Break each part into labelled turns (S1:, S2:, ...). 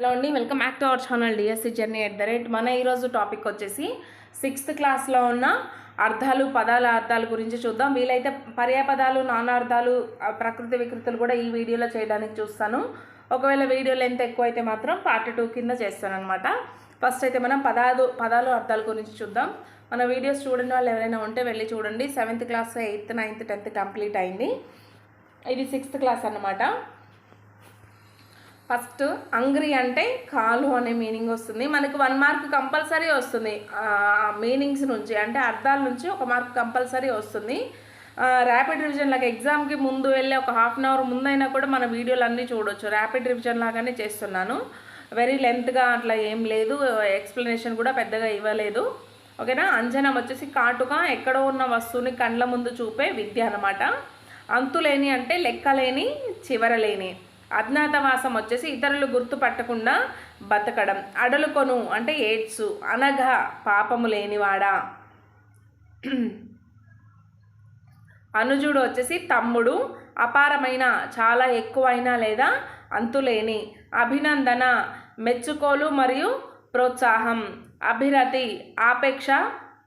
S1: Hello అండి welcome back to our channel DSC journey at the rate మన ఈరోజు topic వచ్చేసి సిక్స్త్ క్లాస్లో ఉన్న అర్థాలు పదాల అర్థాల గురించి చూద్దాం. వీలైతే పర్యాపదాలు నానార్థాలు ప్రకృతి వికృతులు కూడా ఈ వీడియోలో చేయడానికి చూస్తాను. ఒకవేళ వీడియో లెంత్ ఎక్కువ అయితే మాత్రం పార్ట్ టూ కింద చేస్తాను అనమాట ఫస్ట్ అయితే మనం పదాలు పదాలు అర్థాల గురించి చూద్దాం. మన వీడియోస్ చూడని వాళ్ళు ఎవరైనా ఉంటే వెళ్ళి చూడండి. Seventh class eighth ninth tenth complete అయింది. ఇది సిక్స్త్ క్లాస్ అనమాట ఫస్ట్ అంగ్రి అంటే కాలు అనే మీనింగ్ వస్తుంది. మనకు వన్ మార్క్ కంపల్సరీ వస్తుంది. మీనింగ్స్ నుంచి అంటే అర్థాల నుంచి ఒక మార్క్ కంపల్సరీ వస్తుంది. ర్యాపిడ్ రివిజన్ లాగా ఎగ్జామ్కి ముందు వెళ్ళి ఒక హాఫ్ అన్ అవర్ ముందైనా కూడా మన వీడియోలు అన్నీ చూడొచ్చు. ర్యాపిడ్ రివిజన్ లాగానే చేస్తున్నాను. వెరీ లెంత్గా అట్లా ఏం లేదు. ఎక్స్ప్లెనేషన్ కూడా పెద్దగా ఇవ్వలేదు. ఓకేనా? అంజనం వచ్చేసి కాటుగా ఎక్కడో ఉన్న వస్తువుని కండ్ల ముందు చూపే విద్య అనమాట అంతులేని అంటే లెక్కలేని చివరలేని. అజ్ఞాతవాసం వచ్చేసి ఇతరులు గుర్తుపట్టకుండా బతకడం. అడలుకొను అంటే ఏడ్సు అనగా పాపము లేనివాడా? అనుజుడు వచ్చేసి తమ్ముడు అపారమైన చాలా ఎక్కువైన లేదా అంతులేని. అభినందన మెచ్చుకోలు మరియు ప్రోత్సాహం. అభిరతి ఆపేక్ష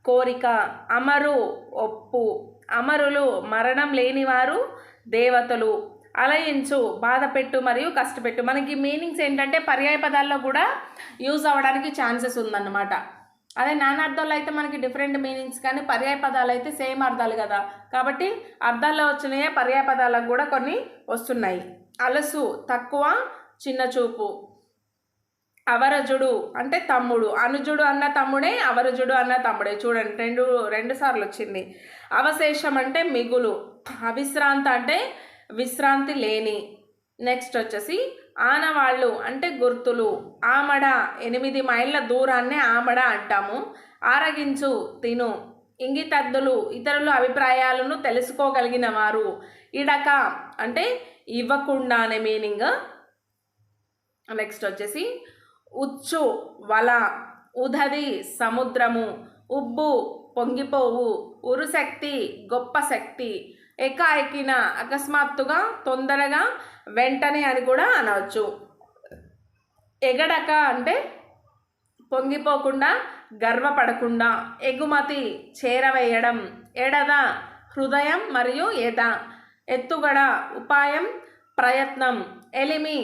S1: కోరిక. అమరు ఒప్పు. అమరులు మరణం లేనివారు దేవతలు. అలయించు బాధపెట్టు మరియు కష్టపెట్టు. మనకి మీనింగ్స్ ఏంటంటే పర్యాయ పదాల్లో కూడా యూజ్ అవ్వడానికి ఛాన్సెస్ ఉందన్నమాట. అదే నానార్థాలు అయితే మనకి డిఫరెంట్ మీనింగ్స్ కానీ పర్యాయ పదాలు అయితే సేమ్ అర్థాలు కదా. కాబట్టి అర్థాల్లో వచ్చినాయే పర్యాయ పదాలకు కూడా కొన్ని వస్తున్నాయి. అలసు తక్కువ చిన్న చూపు. అవరజుడు అంటే తమ్ముడు. అనుజుడు అన్న తమ్ముడే అవరజుడు అన్న తమ్ముడే. చూడండి రెండు రెండు సార్లు వచ్చింది. అవశేషం అంటే మిగులు. అవిశ్రాంత అంటే విశ్రాంతి లేని. నెక్స్ట్ వచ్చేసి ఆనవాళ్ళు అంటే గుర్తులు. ఆమడ ఎనిమిది మైళ్ళ దూరాన్నే ఆమడ అంటాము. ఆరగించు తిను. ఇంగితద్దులు ఇతరుల అభిప్రాయాలను తెలుసుకోగలిగిన వారు. ఇడక అంటే ఇవ్వకుండా అనే మీనింగ్. నెక్స్ట్ వచ్చేసి ఉచ్చు వల ఉదది సముద్రము. ఉబ్బు పొంగిపోవు ఉరుశక్తి గొప్ప శక్తి. ఎకాఎకిన అకస్మాత్తుగా తొందరగా వెంటనే అని కూడా అనవచ్చు. ఎగడక అంటే పొంగిపోకుండా గర్వపడకుండా ఎగుమతి చేరవేయడం ఎడద హృదయం మరియు ఎద ఎత్తుగడ ఉపాయం ప్రయత్నం ఎలిమి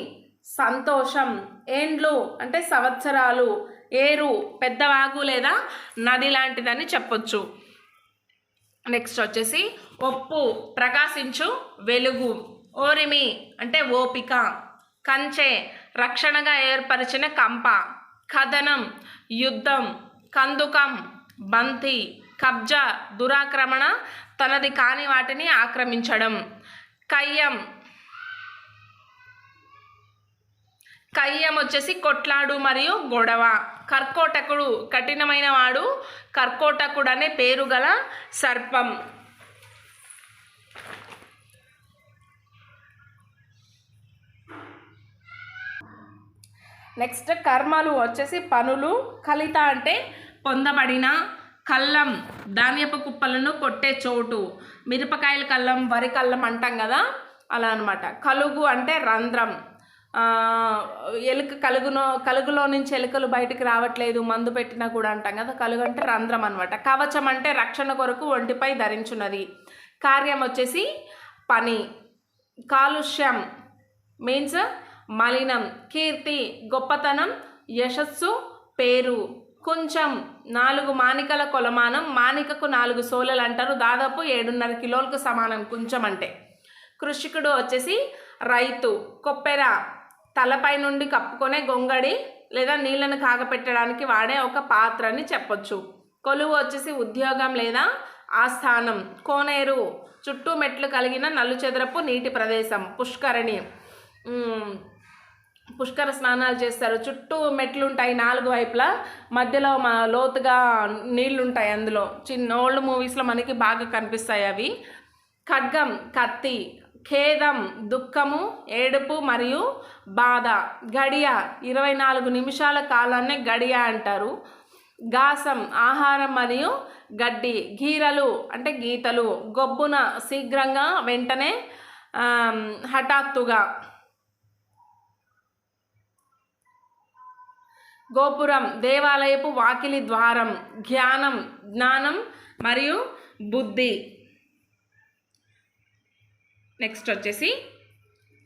S1: సంతోషం ఏండ్లు అంటే సంవత్సరాలు ఏరు పెద్దవాగు లేదా నది లాంటిదని చెప్పొచ్చు. నెక్స్ట్ వచ్చేసి ఒప్పు ప్రకాశించు వెలుగు ఓరిమి అంటే ఓపిక కంచె రక్షణగా ఏర్పరిచిన కంప కథనం యుద్ధం కందుకం బంతి కబ్జా దురాక్రమణ తనది కాని వాటిని ఆక్రమించడం కయ్యం కయ్యం వచ్చేసి కొట్లాడు మరియు గొడవ. కర్కోటకుడు కఠినమైన వాడు కర్కోటకుడు అనే పేరు గల సర్పం. నెక్స్ట్ కర్మలు వచ్చేసి పనులు. కలిత అంటే పొందబడిన కల్లం ధాన్యపు కుప్పలను కొట్టే చోటు. మిరపకాయల కల్లం వరి కల్లం అంటాం కదా? అలా అనమాట కలుగు అంటే రంధ్రం. ఎలుక కలుగునో కలుగులో నుంచి ఎలుకలు బయటకు రావట్లేదు మందు పెట్టినా కూడా అంటాం కదా కలుగు అంటే రంధ్రం అనమాట కవచం అంటే రక్షణ కొరకు ఒంటిపై ధరించున్నది. కార్యం వచ్చేసి పని. కాలుష్యం మీన్స్ మలినం కీర్తి గొప్పతనం యశస్సు పేరు. కొంచెం నాలుగు మానికల కొలమానం మానికకు నాలుగు సోలలు అంటారు దాదాపు ఏడున్నర కిలోలకు సమానం కొంచెం అంటే. కృషికుడు వచ్చేసి రైతు కొప్పెర తలపై నుండి కప్పుకొనే గొంగడి లేదా నీళ్ళను కాగపెట్టడానికి వాడే ఒక పాత్ర అని చెప్పొచ్చు. కొలువు వచ్చేసి ఉద్యోగం లేదా ఆస్థానం. కోనేరు చుట్టూ మెట్లు కలిగిన నలుచెదరపు నీటి ప్రదేశం. పుష్కరణి. పుష్కర స్నానాలు చేస్తారు. చుట్టూ మెట్లు ఉంటాయి నాలుగు వైపులా. మధ్యలో మా లోతుగా నీళ్ళు ఉంటాయి అందులో. చిన్న ఓల్డ్ మూవీస్లో మనకి బాగా కనిపిస్తాయి అవి. ఖడ్గం కత్తి ఖేదం దుఃఖము ఏడుపు మరియు బాధ. గడియ ఇరవై నాలుగు నిమిషాల కాలాన్నే గడియ అంటారు. గాసం ఆహారం మరియు గడ్డి గీరలు అంటే గీతలు. గొబ్బున శీఘ్రంగా వెంటనే హఠాత్తుగా. గోపురం దేవాలయపు వాకిలి ద్వారం. జ్ఞానం జ్ఞానం మరియు బుద్ధి. నెక్స్ట్ వచ్చేసి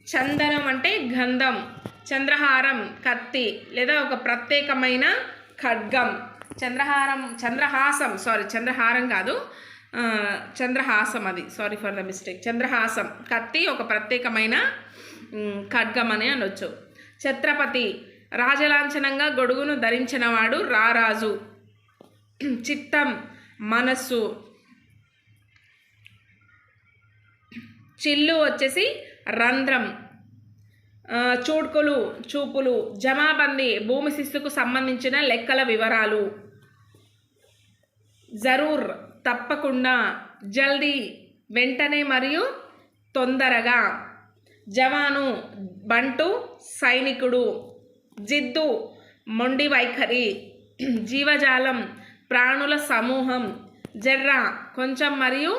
S1: చందనం అంటే గంధం చంద్రహారం కత్తి లేదా ఒక ప్రత్యేకమైన ఖడ్గం. చంద్రహారం చంద్రహాసం సారీ చంద్రహారం కాదు. చంద్రహాసం అది. సారీ ఫర్ ద మిస్టేక్ చంద్రహాసం కత్తి ఒక ప్రత్యేకమైన ఖడ్గం అని అనొచ్చు. ఛత్రపతి రాజలాంఛనంగా గొడుగును ధరించినవాడు రారాజు. చిత్తం మనస్సు చిల్లు వచ్చేసి రంధ్రం. చూడ్కులు చూపులు జమాబందీ భూమి శిస్తుకు సంబంధించిన లెక్కల వివరాలు. జరూర్ తప్పకుండా జల్దీ వెంటనే మరియు తొందరగా. జవాను బంటు సైనికుడు జిద్దు మొండి వైఖరి జీవజాలం ప్రాణుల సమూహం జర్ర కొంచెం మరియు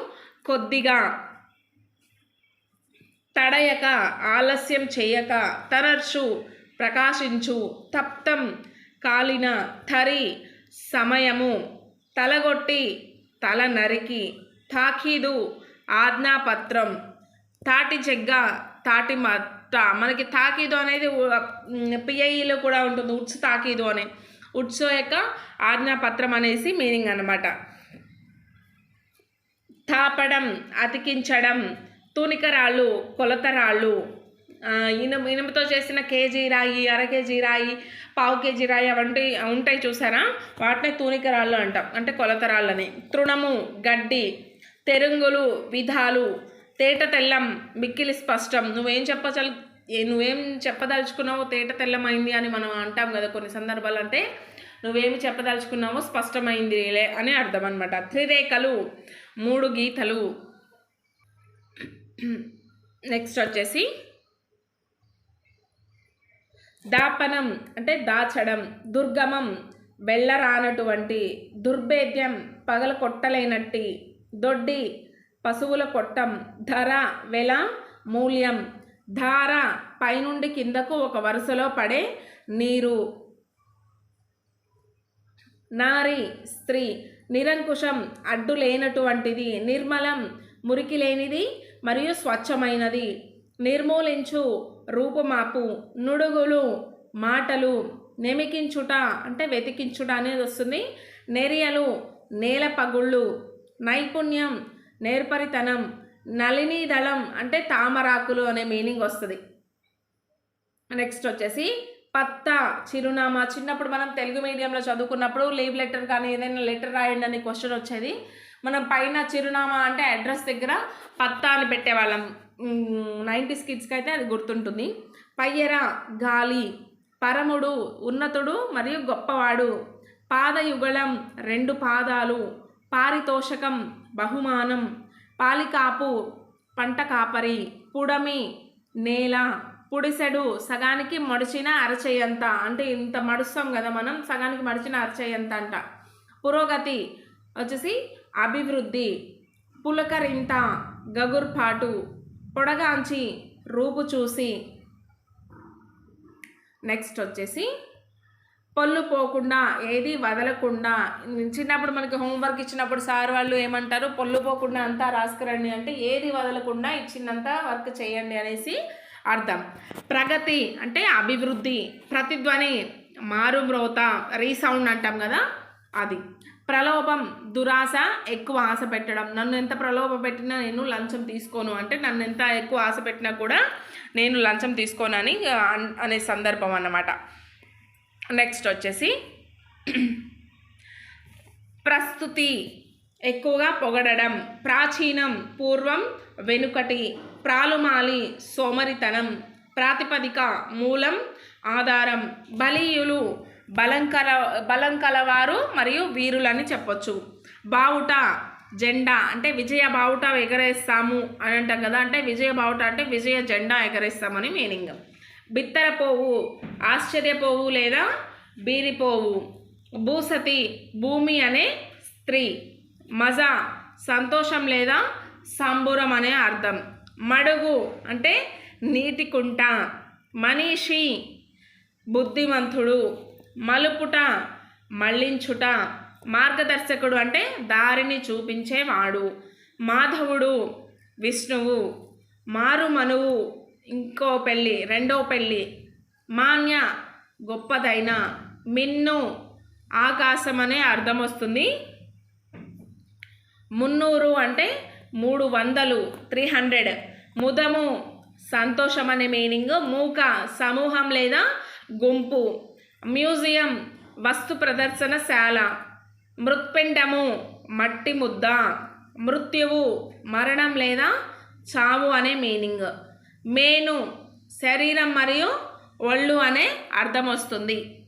S1: కొద్దిగా. తడయక ఆలస్యం చేయక తనర్షు ప్రకాశించు తప్తం కాలిన తరి సమయము తలగొట్టి తల నరికి తాకీదు ఆజ్ఞాపత్రం తాటి చెగ్గ తాటి మట్ట. మనకి తాకీదు అనేది పిఐఈలో కూడా ఉంటుంది. ఉట్స్ తాకీదు అని. ఉడ్స్ యొక్క ఆజ్ఞాపత్రం అనేసి మీనింగ్ అనమాట తాపడం అతికించడం తునికరాళ్ళు కొలతరాళ్ళు రాళ్ళు ఇనుము ఇనుముతో చేసిన కేజీ రాయి అర కేజీ రాయి పావు కేజీ రాయి అవంటి ఉంటాయి చూసారా? వాటిని తూనికరాళ్ళు అంటాం. అంటే కొలతరాళ్ళని. తృణము గడ్డి తెరుంగులు విధాలు తేట తెల్లం మిక్కిలి స్పష్టం. నువ్వేం చెప్పచల్ నువ్వేం చెప్పదలుచుకున్నావో తేట తెల్లమైంది అని మనం అంటాం కదా కొన్ని సందర్భాలు అంటే నువ్వేమి చెప్పదలుచుకున్నావో స్పష్టమైంది లే అని అర్థం అనమాట త్రిరేఖలు మూడు గీతలు నెక్స్ట్ వచ్చేసి దాపనం అంటే దాచడం దుర్గమం వెళ్ళరానటువంటి దుర్భేద్యం పగల కొట్టలేనట్టి దొడ్డి పశువుల కొట్టం ధర వెల మూల్యం ధార పైనుండి కిందకు ఒక వరుసలో పడే నీరు నారి స్త్రీ నిరంకుశం అడ్డు లేనటువంటిది నిర్మలం మురికి లేనిది మరియు స్వచ్ఛమైనది. నిర్మూలించు రూపుమాపు నుడుగులు మాటలు నెమికించుట అంటే వెతికించుట అనేది వస్తుంది. నెరియలు నేల పగుళ్ళు నైపుణ్యం నేర్పరితనం నళినీ దళం అంటే తామరాకులు అనే మీనింగ్ వస్తుంది. నెక్స్ట్ వచ్చేసి పత్త చిరునామా. చిన్నప్పుడు మనం తెలుగు మీడియంలో చదువుకున్నప్పుడు లీవ్ లెటర్ కానీ ఏదైనా లెటర్ రాయండి అనే క్వశ్చన్ వచ్చేది. మనం పైన చిరునామా అంటే అడ్రస్ దగ్గర పత్తా అని పెట్టేవాళ్ళం. నైంటీస్ కిడ్స్కి అయితే అది గుర్తుంటుంది. పయ్యర గాలి పరముడు ఉన్నతుడు మరియు గొప్పవాడు. పాదయుగళం రెండు పాదాలు. పారితోషకం బహుమానం. పాలికాపు పంట కాపరి. పుడమి నేల. పుడిసెడు సగానికి మడిచిన అరచేయంత. అంటే ఇంత మడుస్తాం కదా మనం సగానికి మడిచిన అరచేయంత అంట. పురోగతి వచ్చేసి అభివృద్ధి. పులకరింత గగుర్పాటు పొడగాంచి రూపు చూసి. నెక్స్ట్ వచ్చేసి పళ్ళు పోకుండా ఏది వదలకుండా చిన్నప్పుడు మనకి హోంవర్క్ ఇచ్చినప్పుడు సార్ వాళ్ళు ఏమంటారు పళ్ళు పోకుండా అంతా రాసుకురండి అంటే ఏది వదలకుండా ఇచ్చినంత వర్క్ చేయండి అనేసి అర్థం. ప్రగతి అంటే అభివృద్ధి ప్రతిధ్వని మారుమ్రోత రీసౌండ్ అంటాం కదా అది. ప్రలోభం దురాశ ఎక్కువ ఆశ పెట్టడం. నన్ను ఎంత ప్రలోభ పెట్టినా నేను లంచం తీసుకోను. అంటే నన్ను ఎంత ఎక్కువ ఆశ పెట్టినా కూడా నేను లంచం తీసుకోనని అన్- అనే సందర్భం అన్నమాట. నెక్స్ట్ వచ్చేసి ప్రస్తుతి ఎక్కువగా పొగడడం ప్రాచీనం పూర్వం వెనుకటి ప్రాలుమాలి సోమరితనం ప్రాతిపదిక మూలం ఆధారం బలీయులు బలం కల బలం కలవారు మరియు వీరులని చెప్పొచ్చు. బావుట జెండా అంటే విజయ బావుట ఎగరేస్తాము అని అంటాం కదా అంటే విజయ బావుట అంటే విజయ జెండా ఎగరేస్తామని మీనింగ్. బిత్తరపోవు ఆశ్చర్యపోవు లేదా బీరిపోవు. భూసతి భూమి అనే స్త్రీ. మజా సంతోషం లేదా సంబురం అనే అర్థం. మడుగు అంటే నీటి కుంట. మనీషి బుద్ధిమంతుడు. మలుపుట మళ్ళించుట మార్గదర్శకుడు అంటే దారిని చూపించేవాడు. మాధవుడు విష్ణువు. మారుమనువు ఇంకో పెళ్ళి రెండో పెళ్ళి. మాన్య గొప్పదైన. మిన్ను ఆకాశం అనే అర్థం వస్తుంది మున్నూరు అంటే మూడు వందలు త్రీ హండ్రెడ్. ముదము సంతోషం అనే మీనింగ్. మూక సమూహం లేదా గుంపు. మ్యూజియం వస్తు ప్రదర్శనశాల మృత్పిండము మట్టి ముద్ద మృత్యువు మరణం లేదా చావు అనే మీనింగ్. మేను శరీరం మరియు ఒళ్ళు అనే అర్థం వస్తుంది.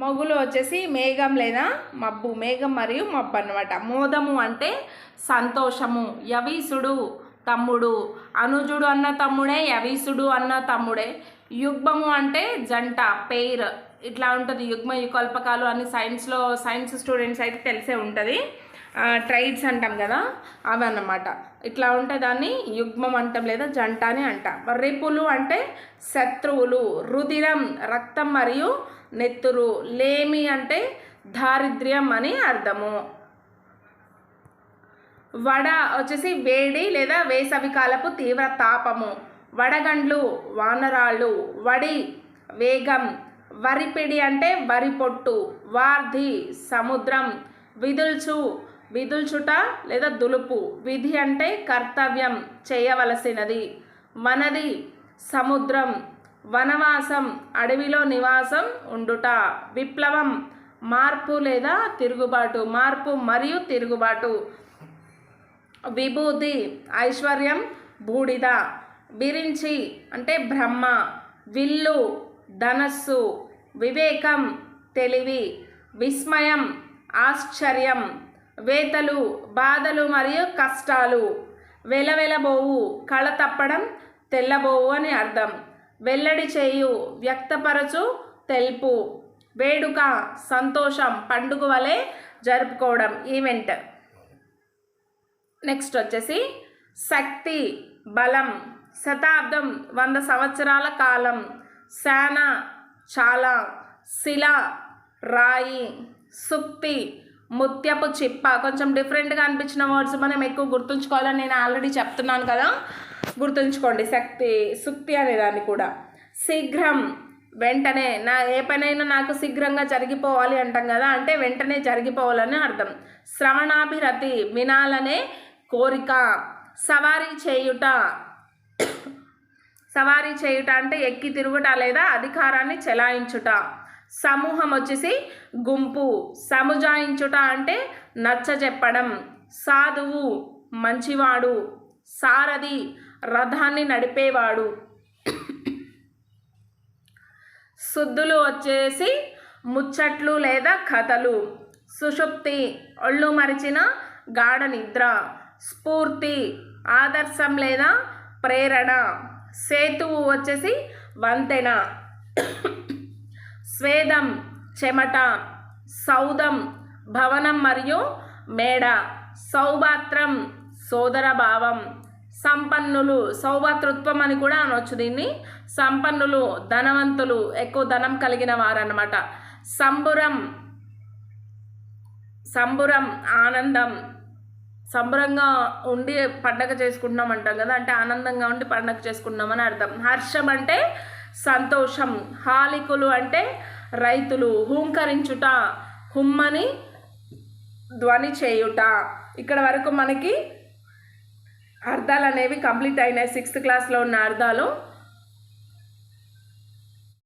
S1: మగులు వచ్చేసి మేఘం లేదా మబ్బు మేఘం మరియు మబ్బు అన్నమాట. మోదము అంటే సంతోషము యవీసుడు తమ్ముడు. అనుజుడు అన్న తమ్ముడే యవీసుడు అన్న తమ్ముడే. యుగ్మము అంటే జంట పేర్. ఇట్లా ఉంటుంది. యుగ్మ యుకల్పకాలు అని సైన్స్లో సైన్స్ స్టూడెంట్స్ అయితే తెలిసే ఉంటుంది. ట్రైడ్స్ అంటాం కదా అవి అన్నమాట. ఇట్లా ఉంటే దాన్ని యుగ్మం అంటాం లేదా జంట అని అంటాం. రిపులు అంటే శత్రువులు రుధిరం రక్తం మరియు నెత్తురు లేమి అంటే దారిద్ర్యం అని అర్థము. వడ వచ్చేసి వేడి లేదా వేసవికాలపు తీవ్ర తాపము. వడగండ్లు వానరాళ్ళు వడి వేగం వరిపిడి అంటే వరి పొట్టు వార్ధి సముద్రం విదుల్చు విదుల్చుట లేదా దులుపు. విధి అంటే కర్తవ్యం చేయవలసినది. వనది సముద్రం వనవాసం అడవిలో నివాసం ఉండుట. విప్లవం మార్పు లేదా తిరుగుబాటు మార్పు మరియు తిరుగుబాటు. విభూతి ఐశ్వర్యం బూడిద. బిరించి అంటే బ్రహ్మ విల్లు ధనస్సు వివేకం తెలివి. విస్మయం ఆశ్చర్యం. వేతలు బాధలు మరియు కష్టాలు. వెలవెలబోవు కళ తప్పడం తెల్లబోవు అని అర్థం. వెల్లడి చేయు వ్యక్తపరచు తెలుపు. వేడుక సంతోషం పండుగ వలె జరుపుకోవడం. ఈవెంట్ నెక్స్ట్ వచ్చేసి శక్తి బలం శతాబ్దం వంద సంవత్సరాల కాలం. శాన చాలా శిల రాయి సుక్తి ముత్యపు చిప్ప. కొంచెం డిఫరెంట్గా అనిపించిన వర్డ్స్ మనం ఎక్కువ గుర్తుంచుకోవాలని నేను ఆల్రెడీ చెప్తున్నాను కదా. గుర్తుంచుకోండి శక్తి సుక్తి అనేదాన్ని కూడా. శీఘ్రం వెంటనే నా ఏ పనైనా నాకు శీఘ్రంగా జరిగిపోవాలి అంటాం కదా అంటే వెంటనే జరిగిపోవాలని అర్థం. శ్రవణాభిరతి వినాలనే కోరిక. సవారీ చేయుట. సవారీ చేయుట అంటే ఎక్కి తిరుగుట లేదా అధికారాన్ని చెలాయించుట. సమూహం వచ్చేసి గుంపు. సముజాయించుట అంటే నచ్చ చెప్పడం సాధువు మంచివాడు. సారథి రథాన్ని నడిపేవాడు. శుద్ధులు వచ్చేసి ముచ్చట్లు లేదా కథలు. సుషుప్తి ఒళ్ళు మరిచిన గాఢ నిద్ర స్ఫూర్తి ఆదర్శం లేదా ప్రేరణ. సేతువు వచ్చేసి వంతెన. స్వేదం చెమట. సౌదం భవనం మరియు మేడ. సౌభాత్రం సోదర భావం సంపన్నులు సౌభాతృత్వం అని కూడా అనొచ్చు దీన్ని. సంపన్నులు ధనవంతులు ఎక్కువ ధనం కలిగిన వారన్నమాట. సంబురం సంబురం ఆనందం. సంబరంగా ఉండి పండగ చేసుకుంటున్నాం అంటాం కదా అంటే ఆనందంగా ఉండి పండగ చేసుకుంటున్నామని అర్థం. హర్షం అంటే సంతోషం. హాలికులు అంటే రైతులు. హూంకరించుట హుమ్మని ధ్వని చేయుట. ఇక్కడ వరకు మనకి అర్థాలు అనేవి కంప్లీట్ అయినాయి. సిక్స్త్ క్లాస్లో ఉన్న అర్థాలు